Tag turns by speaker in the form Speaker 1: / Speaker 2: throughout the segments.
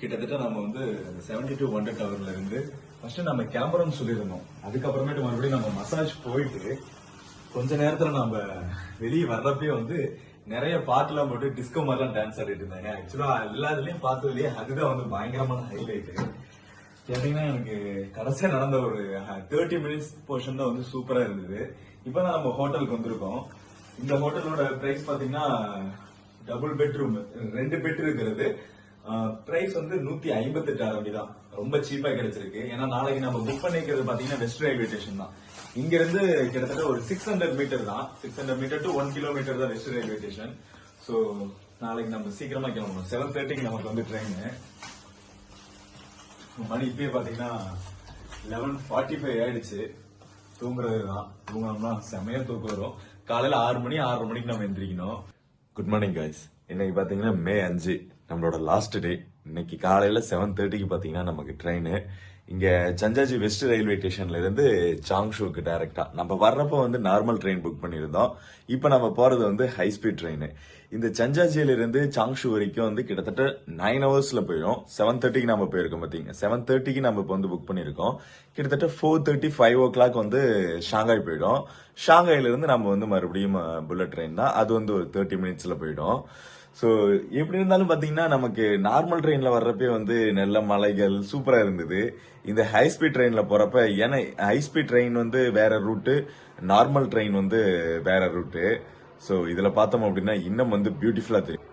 Speaker 1: கிட்டத்தட்ட நம்ம வந்து செவன்டி டூ ஹண்ட்ரட் டவர்ல இருந்து ஃபர்ஸ்ட் நம்ம கிளம்புறோம்னு சொல்லியிருந்தோம். அதுக்கப்புறமேட்டு மறுபடியும் நம்ம மசாஜ் போயிட்டு கொஞ்ச நேரத்துல நம்ம வெளியே வர்றப்பயே வந்து நிறைய பாட்டுலாம் போட்டு டிஸ்கோ மாதிரிலாம் டான்ஸ் ஆடிட்டு இருந்தாங்க. ஆக்சுவலா எல்லாத்துலயும் பார்த்ததுலயே அதுதான் வந்து பயங்கரமான ஹைலைட் கேட்டீங்கன்னா எனக்கு கடைசியா நடந்த ஒரு தேர்ட்டி மினிட்ஸ் போர்ஷன் தான் வந்து சூப்பரா இருந்தது. இப்பதான் நம்ம ஹோட்டலுக்கு வந்திருக்கோம். இந்த ஹோட்டலோட பிரைஸ் பாத்தீங்கன்னா டபுள் பெட்ரூம் ரெண்டு பெட் இருக்கிறது. பிரைஸ் வந்து நூத்தி ஐம்பத்தெட்டு ஆரம்பி தான். ரொம்ப சீப்பா கிடைச்சிருக்கு. ஏன்னா நாளைக்கு நம்ம புக் பண்ணிக்கிறது பாத்தீங்கன்னா வெஸ்ட் ரயில்வே ஸ்டேஷன் தான். இங்க இருந்து கிட்டத்தட்ட ஒரு சிக்ஸ் ஹண்ட்ரட் மீட்டர் தான். Six hundred metre to one kilometre தான் வெஸ்ட் ரயில்வே ஸ்டேஷன் சோ நாளைக்கு நம்ம சீக்கிரமா கிளம்பணும். செவன் தேர்ட்டிக்கு நமக்கு வந்து ட்ரெயின் மணி இப்பயே பாத்தீங்கன்னா லெவன் ஃபார்ட்டி ஃபைவ் ஆயிடுச்சு. தூங்குறது தான். தூங்கினோம்னா செமையா தூக்கம் வரும். காலையில ஆறு மணி ஆறரை மணிக்கு நம்ம எந்திரிக்கணும்.
Speaker 2: குட் மார்னிங் கைஸ் இன்னைக்கு பாத்தீங்கன்னா மே அஞ்சு. நம்மளோட லாஸ்ட் டே இன்னைக்கு காலையில் செவன் தேர்ட்டிக்கு பார்த்தீங்கன்னா நமக்கு ட்ரெயின் இங்கே சஞ்சாஜி வெஸ்ட் ரயில்வே ஸ்டேஷன்லேருந்து சாங்ஷூக்கு டைரக்டா நம்ம வர்றப்போ வந்து நார்மல் ட்ரெயின் புக் பண்ணியிருந்தோம். இப்போ நம்ம போகிறது வந்து ஹை ஸ்பீட் ட்ரெயின் இந்த சஞ்சாஜியிலிருந்து சாங்ஷூ வரைக்கும் வந்து கிட்டத்தட்ட நைன் ஹவர்ஸில் போயிடும் செவன் தேர்ட்டிக்கு நம்ம போயிருக்கோம் பார்த்தீங்க செவன் தேர்ட்டிக்கு நம்ம இப்போ வந்து புக் பண்ணியிருக்கோம். கிட்டத்தட்ட four thirty five o'clock வந்து ஷாங்காய் போயிடும். ஷாங்காயில இருந்து நம்ம வந்து மறுபடியும் புல்லட் ட்ரெயின் தான். அது வந்து ஒரு தேர்ட்டி மினிட்ஸில் போயிடும். ஸோ எப்படி இருந்தாலும் பார்த்தீங்கன்னா நமக்கு நார்மல் ட்ரெயினில் வர்றப்பே வந்து நல்ல மலைகள் சூப்பராக இருந்தது. இந்த ஹை ஸ்பீட் ட்ரெயினில் போகிறப்ப ஏன்னா ஹை ஸ்பீட் ட்ரெயின் வந்து வேற ரூட்டு நார்மல் ட்ரெயின் வந்து வேற ரூட்டு ஸோ இதில் பார்த்தோம் அப்படின்னா இன்னும் வந்து பியூட்டிஃபுல்லாக தெரியும்.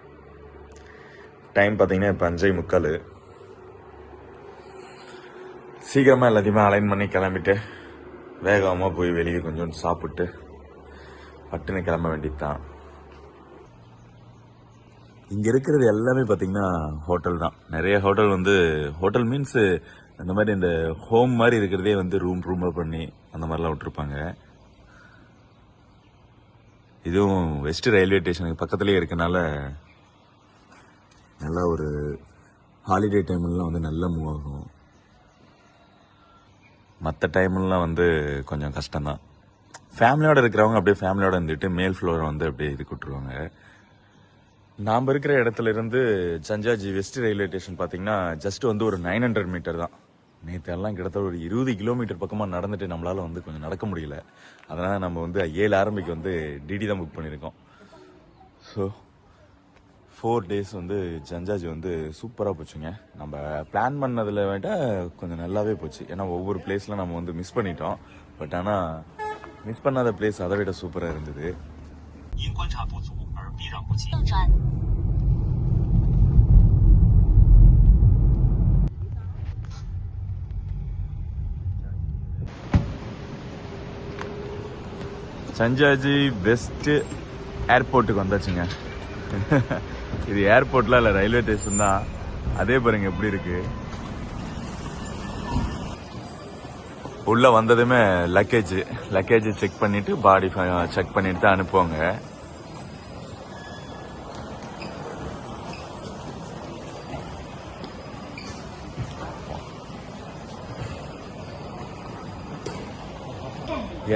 Speaker 2: டைம் பார்த்தீங்கன்னா இப்போ அஞ்சை முக்கால். சீக்கிரமாக எல்லாத்தையுமே அலைன் பண்ணி கிளம்பிட்டு வேகமாக போய் வெளியே கொஞ்சோண்டு சாப்பிட்டு பட்டுன்னு கிளம்ப வேண்டியது தான் இங்கே இருக்கிறது எல்லாமே பார்த்தீங்கன்னா ஹோட்டல் தான். நிறைய ஹோட்டல் வந்து ஹோட்டல் மீன்ஸ் இந்த மாதிரி இந்த ஹோம் மாதிரி இருக்கிறதே வந்து ரூம் ரூமாக பண்ணி அந்த மாதிரிலாம் விட்டுருப்பாங்க. இதுவும் வெஸ்ட் ரயில்வே ஸ்டேஷனுக்கு பக்கத்துலேயே இருக்கனால நல்லா ஒரு ஹாலிடே டைம்லாம் வந்து நல்லா மூவ் ஆகும். மற்ற டைம்லாம் வந்து கொஞ்சம் கஷ்டம்தான். ஃபேமிலியோடு இருக்கிறவங்க அப்படியே ஃபேமிலியோடு இருந்துட்டு மேல் ஃப்ளோரை வந்து அப்படியே இது விட்டுருவாங்க நாம் இருக்கிற இடத்துல இருந்து சஞ்சாஜி வெஸ்ட் ரயில்வே ஸ்டேஷன் பார்த்தீங்கன்னா ஜஸ்ட் வந்து ஒரு நைன் ஹண்ட்ரட் மீட்டர் தான். நேற்று எல்லாம் கிட்டத்தட்ட ஒரு இருபது கிலோமீட்டர் பக்கமாக நடந்துட்டு நம்மளால் வந்து கொஞ்சம் நடக்க முடியல. அதனால் நம்ம வந்து ஏழு ஆரம்பிக்கு வந்து டிடி தான் புக் பண்ணியிருக்கோம். ஸோ ஃபோர் டேஸ் வந்து ஜஞ்சாஜி வந்து சூப்பராக போச்சுங்க. நம்ம பிளான் பண்ணதில் விட கொஞ்சம் நல்லாவே போச்சு. ஏன்னா ஒவ்வொரு பிளேஸில் நம்ம வந்து மிஸ் பண்ணிட்டோம். பட் ஆனால் மிஸ் பண்ணாத பிளேஸ் அதை விட சூப்பராக இருந்தது.
Speaker 3: 右转。
Speaker 2: சஞ்சாஜி ஏர்போர்ட்டுக்கு வந்தாச்சுங்க. இது ஏர்போர்ட்லாம் இல்லை ரயில்வே ஸ்டேஷன் தான். அதே பாருங்க எப்படி இருக்கு. உள்ளே வந்ததுமே லக்கேஜ் லக்கேஜ் செக் பண்ணிவிட்டு பாடி செக் பண்ணிட்டு தான் அனுப்புவாங்க.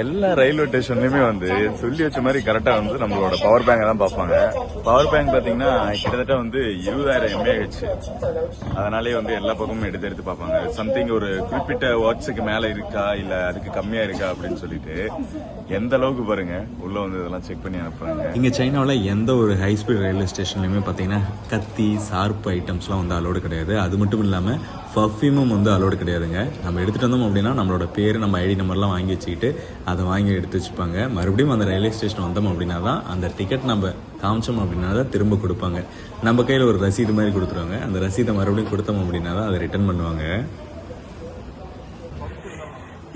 Speaker 2: எல்லா ரயில்வே ஸ்டேஷன்லயுமே வந்து சொல்லி வச்ச மாதிரி கரெக்டா வந்து நம்மளோட பவர் பேங்க் தான் பார்ப்பாங்க. பவர் பேங்க் பாத்தீங்கன்னா கிட்டத்தட்ட வந்து இருபதாயிரம் எம்ஏஹெச் அதனாலே வந்து எல்லா பக்கமும் எடுத்து எடுத்து பார்ப்பாங்க. சம்திங் ஒரு குறிப்பிட்ட வாட்ஸுக்கு மேல இருக்கா இல்ல அதுக்கு கம்மியா இருக்கா அப்படின்னு சொல்லிட்டு. எந்த அளவுக்கு பாருங்க உள்ள வந்து இதெல்லாம் செக் பண்ணி அனுப்புறாங்க.
Speaker 4: இங்கே சைனாவில் எந்த ஒரு ஹை ஸ்பீட் ரயில்வே ஸ்டேஷன்லையுமே பார்த்தீங்கன்னா கத்தி சார்ப் ஐட்டம்ஸ்லாம் வந்து அலோடு கிடையாது. அது மட்டும் இல்லாமல் பர்ஃப்யூமும் வந்து அலோடு கிடையாதுங்க. நம்ம எடுத்துகிட்டு வந்தோம் அப்படின்னா நம்மளோட பேர் நம்ம ஐடி நம்பர்லாம் வாங்கி வச்சுக்கிட்டு அதை வாங்கி எடுத்து வச்சுப்பாங்க. மறுபடியும் அந்த ரயில்வே ஸ்டேஷன் வந்தோம் அப்படின்னா தான் அந்த டிக்கெட் நம்ம காமிச்சோம் அப்படின்னா தான் திரும்ப கொடுப்பாங்க. நம்ம கையில் ஒரு ரசீது மாதிரி கொடுத்துருவாங்க. அந்த ரசீதை மறுபடியும் கொடுத்தோம் அப்படின்னா தான் அதை ரிட்டர்ன் பண்ணுவாங்க.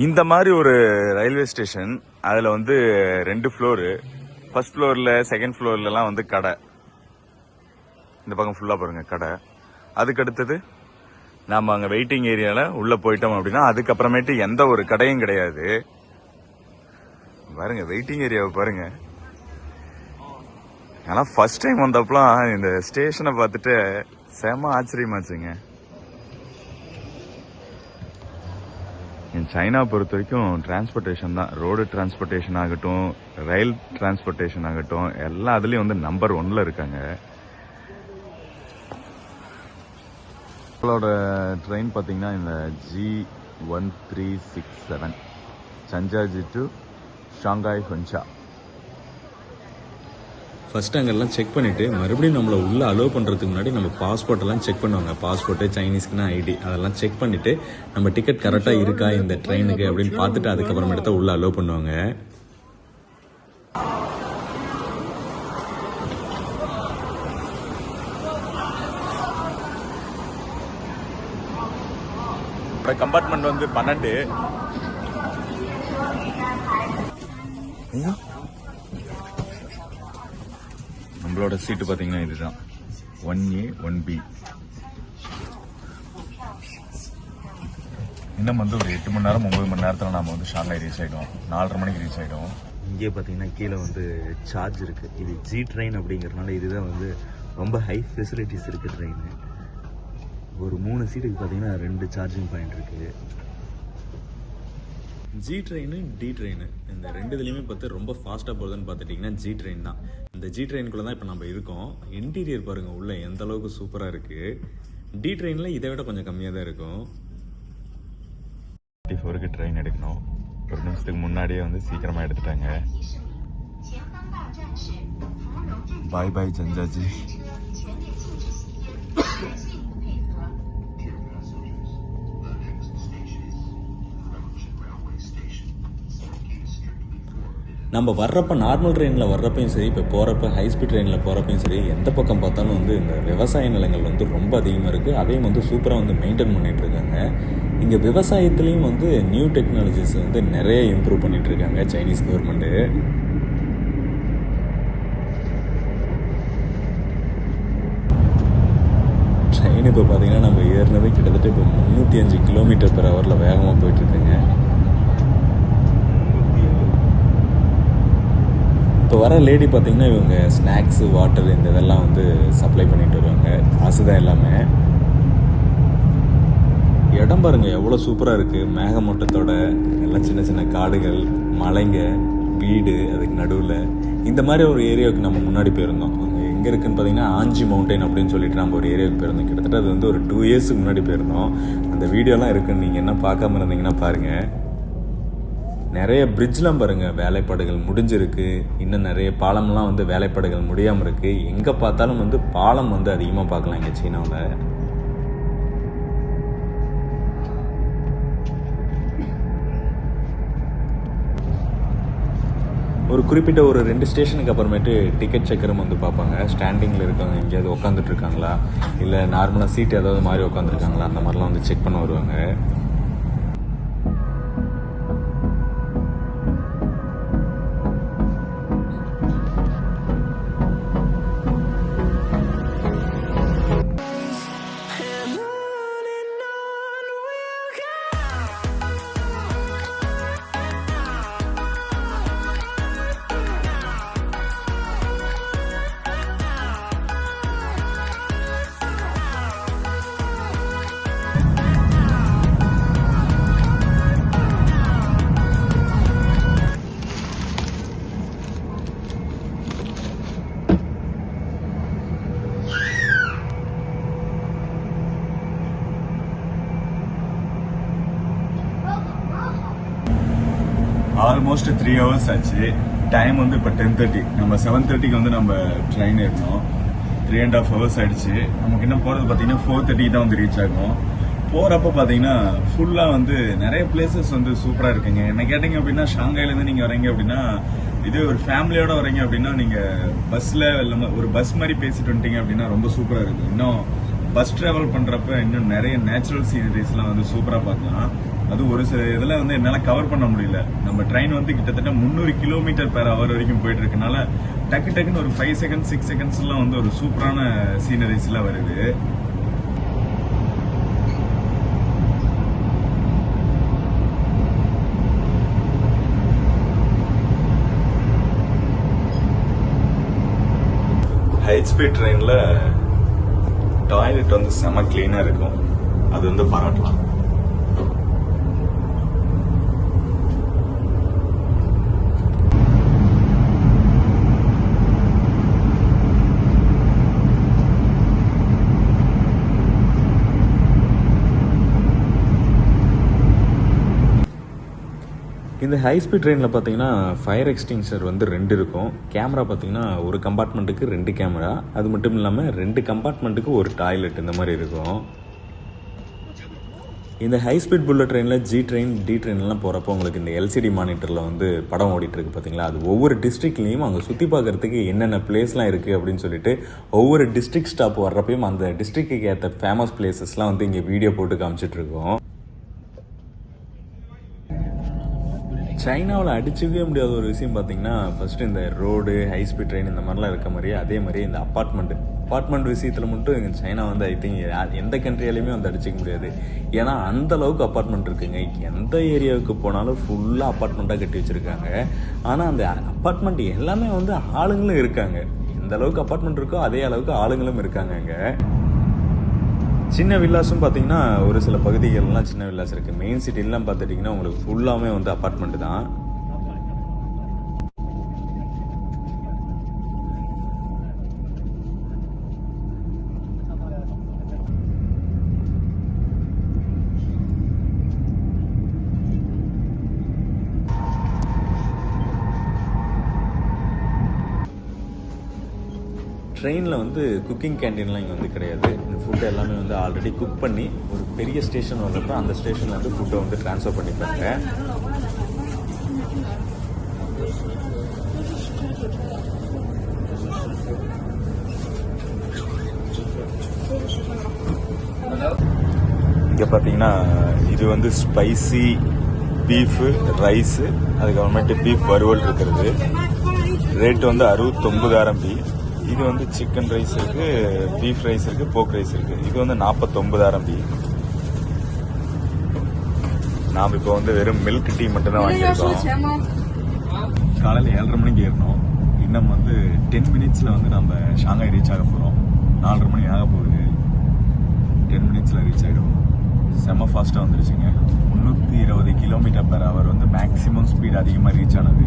Speaker 2: இந்த மாதிரி ஒரு ரயில்வே ஸ்டேஷன் அதில் வந்து ரெண்டு ஃப்ளோரு ஃபர்ஸ்ட் ஃப்ளோரில் செகண்ட் ஃப்ளோர்லலாம் வந்து கடை. இந்த பக்கம் ஃபுல்லாக பாருங்கள் கடை. அதுக்கு அடுத்தது அங்கே வெயிட்டிங் ஏரியாவில் உள்ளே போயிட்டோம் அப்படின்னா அதுக்கப்புறமேட்டு எந்த ஒரு கடையும் கிடையாது. பாருங்க வெயிட்டிங் ஏரியாவை பாருங்க. ஆனால் ஃபர்ஸ்ட் டைம் வந்தப்பலாம் இந்த ஸ்டேஷனை பார்த்துட்டு செம ஆச்சரியமாச்சுங்க. சைனா பொறுத்த வரைக்கும் டிரான்ஸ்போர்ட்டேஷன் தான். ரோடு டிரான்ஸ்போர்ட்டேஷன் ஆகட்டும் ரயில் டிரான்ஸ்போர்ட்டேஷன் ஆகட்டும் எல்லா அதுலேயும் வந்து நம்பர் ஒன்ல இருக்காங்க.
Speaker 1: நம்மளோட ட்ரெயின் பார்த்தீங்கன்னா இந்த G one three six seven சஞ்சாஜி to Shanghai ஹொன்ஷா
Speaker 2: ஃபர்ஸ்ட் அங்கெல்லாம் செக் பண்ணிவிட்டு மறுபடியும் நம்மளை உள்ளே அலோவ் பண்ணுறதுக்கு முன்னாடி நம்ம பாஸ்போர்ட் எல்லாம் செக் பண்ணுவாங்க. பாஸ்போர்ட்டு சைனீஸ்க்குனா ஐடி அதெல்லாம் செக் பண்ணிவிட்டு நம்ம டிக்கெட் கரெக்டாக இருக்கா இந்த ட்ரெயினுக்கு அப்படின்னு பார்த்துட்டு அதுக்கப்புறமேட்டு தான் உள்ளே அலோவ் பண்ணுவாங்க.
Speaker 1: கம்பார்ட்மெண்ட் வந்து பன்னெண்டு. நம்மளோட சீட்டு பார்த்தீங்கன்னா இதுதான். ஒன் ஏ ஒன் பி இன்னும் வந்து ஒரு எட்டு மணி நேரம் ஒன்பது மணி நேரத்தில் நாம வந்து ஷாங்காய் ரீச் ஆகிடும் நாலரை மணிக்கு ரீச் ஆகிடும்
Speaker 2: இங்கே பார்த்தீங்கன்னா கீழே வந்து சார்ஜ் இருக்குது இது ஜி ட்ரெயின் அப்படிங்கிறனால இதுதான் வந்து ரொம்ப ஹை ஃபெசிலிட்டிஸ் இருக்குது ட்ரெயின் ஒரு மூணு சீட்டுக்கு பார்த்தீங்கன்னா ரெண்டு சார்ஜிங் பாயிண்ட் இருக்குது ஜி ட்ரெயின் டி ட்ரெயின் இந்த ரெண்டு இதுலையுமே பார்த்து ரொம்ப ஃபாஸ்ட்டாக போகுதுன்னு பார்த்துட்டிங்கன்னா ஜி ட்ரெயின் தான். இந்த ஜி ட்ரெயினுக்குள்ளே தான் இப்போ நம்ம இருக்கோம். இன்டீரியர் பாருங்கள் உள்ளே எந்த அளவுக்கு சூப்பராக இருக்குது டி ட்ரெயினில் இதை விட கொஞ்சம் கம்மியாக தான் இருக்கும்.
Speaker 1: டுவெண்ட்டி ஃபோருக்கு ட்ரெயின் எடுக்கணும். ஒரு நிமிஷத்துக்கு முன்னாடியே வந்து சீக்கிரமா எடுத்துட்டாங்க. பாய் பாய் சஞ்சாஜி
Speaker 2: நம்ம வர்றப்ப நார்மல் ட்ரெயினில் வர்றப்பையும் சரி இப்போ போகிறப்ப ஹை ஸ்பீட் ட்ரெயினில் போகிறப்பையும் சரி எந்த பக்கம் பார்த்தாலும் வந்து இந்த விவசாய நிலங்கள் வந்து ரொம்ப அதிகமாக இருக்குது அதையும் வந்து சூப்பராக வந்து மெயின்டைன் பண்ணிகிட்ருக்காங்க இருக்காங்க. இங்கே விவசாயத்துலேயும் வந்து நியூ டெக்னாலஜிஸ் வந்து நிறைய இம்ப்ரூவ் பண்ணிகிட்ருக்காங்க இருக்காங்க சைனீஸ் கவர்மெண்ட்டு ட்ரெயின் இப்போ பார்த்தீங்கன்னா நம்ம ஏறினதே கிட்டத்தட்ட இப்போ முந்நூற்றி அஞ்சு கிலோமீட்டர் பெர் ஹவரில் வேகமாக போயிட்டுருக்குங்க லேடி பார்த்தீங்கன்னா இவங்க ஸ்நாக்ஸு வாட்டர் இந்த இதெல்லாம் வந்து சப்ளை பண்ணிட்டு வருவாங்க. காசு தான் எல்லாமே. இடம் பாருங்கள் எவ்வளோ சூப்பராக இருக்குது மேகமூட்டத்தோட எல்லாம் சின்ன சின்ன காடுகள் மலைங்க வீடு அதுக்கு நடுவில். இந்த மாதிரி ஒரு ஏரியாவுக்கு நம்ம முன்னாடி போயிருந்தோம். அங்கே எங்கே இருக்குன்னு பார்த்தீங்கன்னா ஆஞ்சி மவுண்டைன் அப்படின்னு சொல்லிட்டு நம்ம ஒரு ஏரியாவுக்கு போயிருந்தோம். கிட்டத்தட்ட அது வந்து ஒரு டூ இயர்ஸ்க்கு முன்னாடி போயிருந்தோம். அந்த வீடியோலாம் இருக்குன்னு நீங்கள் என்ன பார்க்காம இருந்தீங்கன்னா பாருங்கள் நிறைய பிரிட்ஜ்லாம் பாருங்க. வேலைப்பாடுகள் முடிஞ்சிருக்கு. இன்னும் நிறைய பாலம்லாம் வந்து வேலைப்பாடுகள் முடியாமல் இருக்கு. எங்கே பார்த்தாலும் வந்து பாலம் வந்து அதிகமாக பார்க்கலாம் இங்கே சீனாவில். ஒரு குறிப்பிட்ட ஒரு ரெண்டு ஸ்டேஷனுக்கு அப்புறமேட்டு டிக்கெட் செக்கரும் வந்து பார்ப்பாங்க. ஸ்டாண்டிங்கில் இருக்கவங்க எங்கேயாவது உட்காந்துட்டு இருக்காங்களா? இல்லை நார்மலாக சீட் ஏதாவது மாதிரி உட்காந்துருக்காங்களா அந்த மாதிரிலாம் வந்து செக் பண்ண வருவாங்க.
Speaker 5: ஆல்மோஸ்ட் த்ரீ ஹவர்ஸ் ஆச்சு. டைம் வந்து இப்போ டென் தேர்ட்டி நம்ம செவன் தேர்ட்டிக்கு வந்து நம்ம ட்ரெயின் ஏறினோம் த்ரீ அண்ட் ஹாஃப் ஹவர்ஸ் ஆயிடுச்சு. நமக்கு இன்னும் போகிறது பார்த்தீங்கன்னா ஃபோர் தேர்ட்டிக்கு தான் வந்து ரீச் ஆகும். போகிறப்ப பார்த்தீங்கன்னா ஃபுல்லாக வந்து நிறைய பிளேசஸ் வந்து சூப்பராக இருக்குங்க. என்ன கேட்டிங்க அப்படின்னா ஷாங்காயிலேருந்து நீங்கள் வரீங்க அப்படின்னா இதே ஒரு ஃபேமிலியோட வரீங்க அப்படின்னா நீங்கள் பஸ்ஸில் இல்லாமல் ஒரு பஸ் மாதிரி பேசிட்டு வந்துட்டீங்க அப்படின்னா ரொம்ப சூப்பராக இருக்குது இன்னும் பஸ் ட்ராவல் பண்ணுறப்ப இன்னும் நிறைய நேச்சுரல் சீனரிஸ்லாம் வந்து சூப்பராக பார்க்கலாம். அது ஒரு சில இதில் வந்து என்னால் கவர் பண்ண முடியல. நம்ம ட்ரெயின் வந்து கிட்டத்தட்ட முந்நூறு கிலோமீட்டர் பெர் ஹவர் வரைக்கும் போயிட்டு இருக்கனால டக்கு டக்குன்னு ஒரு ஃபைவ் செகண்ட் சிக்ஸ் செகண்ட்ஸ்லாம் வந்து ஒரு சூப்பரான சீனரிஸ்லாம் வருது.
Speaker 1: ஹை ஸ்பீட் ட்ரெயினில் டாய்லெட் வந்து செம க்ளீனாக இருக்கும். அது வந்து பாராட்டலாம்.
Speaker 2: இந்த ஹை ஸ்பீட் ட்ரெயினில் பார்த்தீங்கன்னா ஃபயர் எக்ஸ்டிங்ஷர் வந்து ரெண்டு இருக்கும். கேமரா பார்த்தீங்கன்னா ஒரு கம்பார்ட்மெண்ட்டுக்கு ரெண்டு கேமரா அது மட்டும் இல்லாமல் ரெண்டு கம்பார்ட்மெண்ட்டுக்கு ஒரு டாய்லெட் இந்த மாதிரி இருக்கும். இந்த ஹை ஸ்பீட் புல்லட் ட்ரெயினில் ஜி ட்ரெயின் டி ட்ரெயின்லாம் போகிறப்போ உங்களுக்கு இந்த எல்சிடி மானிட்டரில் வந்து படம் ஓடிட்டுருக்கு பார்த்தீங்களா அது ஒவ்வொரு டிஸ்ட்ரிக்ட்லேயும் அங்கே சுற்றி பார்க்குறதுக்கு என்னென்ன பிளேஸ்லாம் இருக்குது அப்படின்னு சொல்லிட்டு ஒவ்வொரு டிஸ்ட்ரிக்ட் ஸ்டாப் வர்றப்பையும் அந்த டிஸ்ட்ரிக்ட்டுக்கு ஏற்ற ஃபேமஸ் பிளேசஸ்லாம் வந்து இங்கே வீடியோ போட்டு காமிச்சிட்ருக்கோம் சைனாவில் அடிச்சுக்கவே முடியாத ஒரு விஷயம் பார்த்தீங்கன்னா ஃபஸ்ட்டு இந்த ரோடு ஹை ஸ்பீட் ட்ரெயின் இந்த மாதிரிலாம் இருக்க மாதிரியே அதே மாதிரி இந்த அப்பார்ட்மெண்ட் அப்பார்ட்மெண்ட் விஷயத்தில் மட்டும் சைனா வந்து ஐ திங்க் எந்த கண்ட்ரியாலையுமே வந்து அடிச்சிக்க முடியாது. ஏன்னா அந்த அளவுக்கு அப்பார்ட்மெண்ட் இருக்குங்க. எந்த ஏரியாவுக்கு போனாலும் ஃபுல்லாக அப்பார்ட்மெண்ட்டாக கட்டி வச்சுருக்காங்க. ஆனால் அந்த அப்பார்ட்மெண்ட் எல்லாமே வந்து ஆளுங்களும் இருக்காங்க. எந்த அளவுக்கு அப்பார்ட்மெண்ட் இருக்கோ அதே அளவுக்கு ஆளுங்களும் இருக்காங்க அங்கே. சின்ன வில்லாஸும் பார்த்தீங்கன்னா ஒரு சில பகுதிகள்லாம் சின்ன வில்லாஸ் இருக்குது மெயின் சிட்டிலாம் பார்த்துட்டிங்கன்னா உங்களுக்கு ஃபுல்லாமே வந்து அப்பார்ட்மெண்ட் தான். ட்ரெயினில் வந்து குக்கிங் கேண்டீன்லாம் இங்கே வந்து கிடையாது. இந்த ஃபுட் எல்லாமே வந்து ஆல்ரெடி குக் பண்ணி ஒரு பெரிய ஸ்டேஷன் வர்றப்ப அந்த ஸ்டேஷனில் வந்து ஃபுட்டை வந்து ட்ரான்ஸ்ஃபர் பண்ணிப்பாங்க. இங்கே பார்த்தீங்கன்னா இது வந்து ஸ்பைசி பீஃபு ரைஸு அதுக்கப்புறமேட்டு பீஃப் வறுவல் இருக்கிறது. ரேட் வந்து அறுபத்தொம்பது ஆரம்பி இது வந்து சிக்கன் ரைஸ் இருக்கு பீஃப் ரைஸ் இருக்கு போக் ரைஸ் இருக்கு. இது வந்து நாற்பத்தொம்பது ஆரம்பி நாம் இப்போ வந்து வெறும் மில்க் டீ மட்டும் தான் வாங்கியிருக்கோம். காலையில் ஏழரை மணிக்கு ஏறணும். இன்னும் வந்து டென் மினிட்ஸில் வந்து நம்ம ஷாங்காய் ரீச் ஆக போகிறோம் நாலரை மணி ஆக போகுது. டென் மினிட்ஸில் ரீச் ஆகிடும் செம்ம ஃபாஸ்ட்டாக வந்துருச்சுங்க. முந்நூற்றி இருபது கிலோமீட்டர் பெர் ஹவர் வந்து மேக்ஸிமம் ஸ்பீட் அதிகமாக ரீச் ஆனது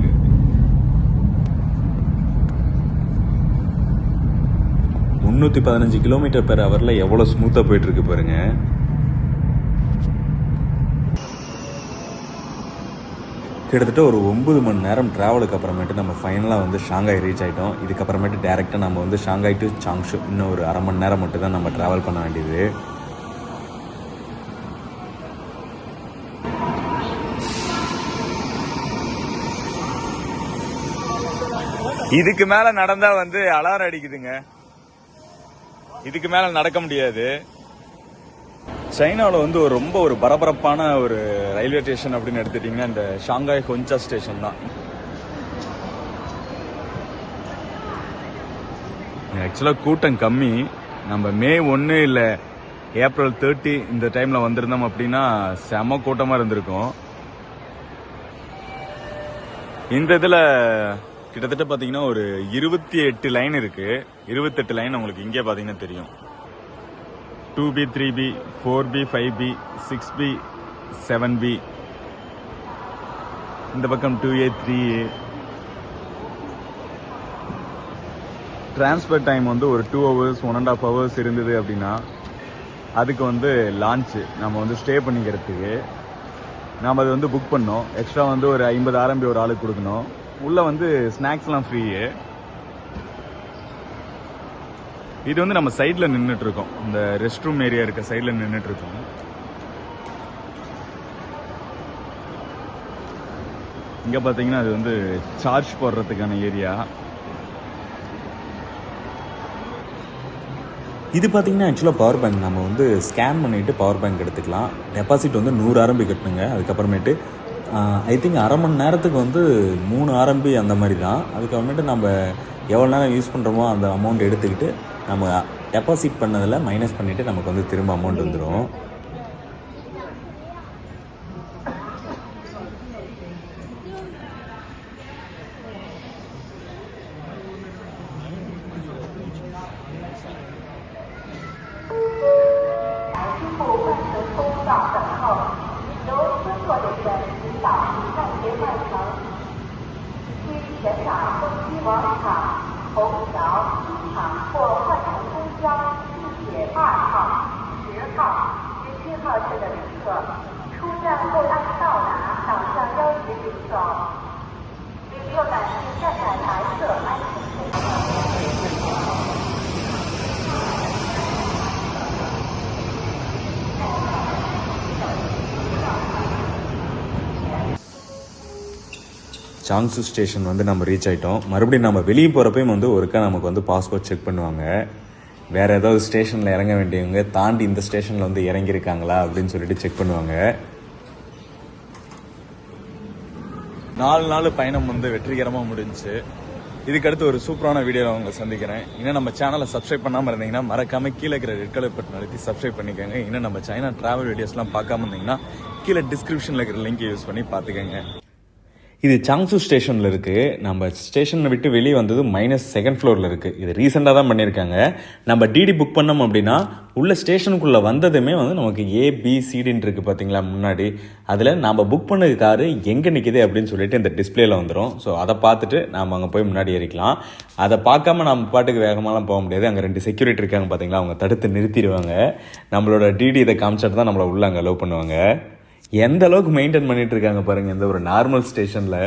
Speaker 2: முந்நூற்றி பதினஞ்சு கிலோமீட்டர் பெர் ஹவரில் எவ்வளோ ஸ்மூத்தாக போயிட்டுருக்கு பாருங்க. கிட்டத்தட்ட ஒரு ஒம்பது மணி நேரம் ட்ராவலுக்கு அப்புறமேட்டு நம்ம ஃபைனலாக வந்து ஷாங்காய் ரீச் ஆகிட்டோம் இதுக்கப்புறமேட்டு டேரெக்டாக நம்ம வந்து ஷாங்காய் டு சாங்ஷு இன்னும் ஒரு அரை மணி நேரம் மட்டும் தான் நம்ம ட்ராவல் பண்ண வேண்டியது. இதுக்கு மேல நடந்தா வந்து அலாரம் அடிக்குதுங்க. இதுக்கு மேல நடக்க முடியாது. சைனாவில் வந்து ஒரு ரொம்ப ஒரு பரபரப்பான ஒரு ரயில்வே ஸ்டேஷன் அப்படின்னு எடுத்துட்டீங்கன்னா இந்த ஷாங்காய் ஹொஞ்சா ஸ்டேஷன் தான். ஆக்சுவலாக கூட்டம் கம்மி. நம்ம மே ஒன்று இல்லை ஏப்ரல் தேர்ட்டி இந்த டைமில் வந்திருந்தோம் அப்படின்னா செம கூட்டமாக இருந்திருக்கும். இந்த இதில் கிட்டத்தட்ட பார்த்தீங்கன்னா ஒரு இருபத்தி எட்டு லைன் இருக்கு. இருபத்தெட்டு லைன் உங்களுக்கு இங்கே பார்த்தீங்கன்னா தெரியும். Two B three B four B five B six B seven B இந்த பக்கம் two A three A transfer time வந்து ஒரு two hours one and half hours இருந்தது அப்படின்னா அதுக்கு வந்து லான்ச்சு நம்ம வந்து ஸ்டே பண்ணிக்கிறதுக்கு நாம் அது வந்து புக் பண்ணோம். எக்ஸ்ட்ரா வந்து ஒரு ஐம்பது ஆரம்பி ஒரு ஆளுக்கு கொடுக்கணும். உள்ள வந்து ஸ்நாக்ஸ்லாம் ஃப்ரீயே இது வந்து நம்ம சைடில் நின்றுட்டு இருக்கோம் இந்த ரெஸ்ட் ரூம் ஏரியா இருக்க சைடில் நின்றுட்டு இருக்கோம் இங்கே பார்த்தீங்கன்னா அது வந்து சார்ஜ் போடுறதுக்கான ஏரியா இது பார்த்தீங்கன்னா ஆக்சுவலாக பவர் பேங்க் நம்ம வந்து ஸ்கேன் பண்ணிவிட்டு பவர் பேங்க் எடுத்துக்கலாம். டெபாசிட் வந்து நூறு ஆரம்பி கட்டணுங்க. அதுக்கப்புறமேட்டு ஐ திங்க் அரை மணி நேரத்துக்கு வந்து மூணு ஆரம்பி அந்த மாதிரி தான் அதுக்கப்புறமேட்டு நம்ம எவ்வளோ நேரம் யூஸ் பண்ணுறோமோ அந்த அமௌண்ட் எடுத்துக்கிட்டு நம்ம டெபாசிட் பண்ணதில் மைனஸ் பண்ணிவிட்டு நமக்கு வந்து திரும்ப அமௌண்ட் வந்துடும்
Speaker 6: 前往东西广场、虹桥、机场或换乘公交、地铁二号、十号、十七号线的旅客，出站后按到达导向幺级行走。旅客们请站在白色安全线上。
Speaker 2: சாங்ஸு ஸ்டேஷன் வந்து நம்ம ரீச் ஆகிட்டோம் மறுபடியும் நம்ம வெளியே போகிறப்பையும் வந்து ஒருக்கா நமக்கு வந்து பாஸ்போர்ட் செக் பண்ணுவாங்க. வேறு ஏதாவது ஸ்டேஷனில் இறங்க வேண்டியவங்க தாண்டி இந்த ஸ்டேஷனில் வந்து இறங்கியிருக்காங்களா அப்படின்னு சொல்லிட்டு செக் பண்ணுவாங்க. நாலு நாள் பயணம் வந்து வெற்றிகரமாக முடிஞ்சுச்சு இதுக்கடுத்து ஒரு சூப்பரான வீடியோவில் உங்களை சந்திக்கிறேன். இன்னும் நம்ம சேனலை சப்ஸ்கிரைப் பண்ணாமல் இருந்தீங்கன்னா மறக்காம கீழே இருக்கிற ரெட் கலர் பட்டன் அழுத்தி சப்ஸ்கிரைப் பண்ணிக்கோங்க. இன்னும் நம்ம சைனா டிராவல் வீடியோஸ்லாம் பார்க்காம இருந்தீங்கன்னா கீழே டிஸ்கிரிப்ஷனில் இருக்கிற லிங்க் யூஸ் பண்ணி பார்த்துக்கோங்க. இது சாங்சு ஸ்டேஷனில் இருக்குது நம்ம ஸ்டேஷனை விட்டு வெளியே வந்தது மைனஸ் செகண்ட் ஃப்ளோரில் இருக்குது இது ரீசெண்டாக தான் பண்ணியிருக்காங்க. நம்ம டிடி புக் பண்ணோம் அப்படின்னா உள்ள ஸ்டேஷனுக்குள்ளே வந்ததுமே வந்து நமக்கு ஏ இருக்குது பார்த்தீங்களா முன்னாடி. அதில் நாம் புக் பண்ணது காரு எங்கே நிற்கிது அப்படின்னு சொல்லிட்டு இந்த டிஸ்பிளேயில் வந்துடும் ஸோ அதை பார்த்துட்டு நாம் அங்கே போய் முன்னாடி ஏறிக்கலாம். அதை பார்க்காம நம்ம பாட்டுக்கு வேகமாலாம் போக முடியாது. அங்கே ரெண்டு செக்யூரிட்டி இருக்காங்க பார்த்தீங்களா அவங்க தடுத்து நிறுத்திடுவாங்க. நம்மளோட டிடி இதை காமிச்சிட்டு தான் நம்மளை உள்ளே அங்கே அலோவ் பண்ணுவாங்க. எந்த அளவுக்கு மெயின்டைன் பண்ணிட்டு இருக்காங்க பாருங்க இந்த ஒரு நார்மல் ஸ்டேஷன்ல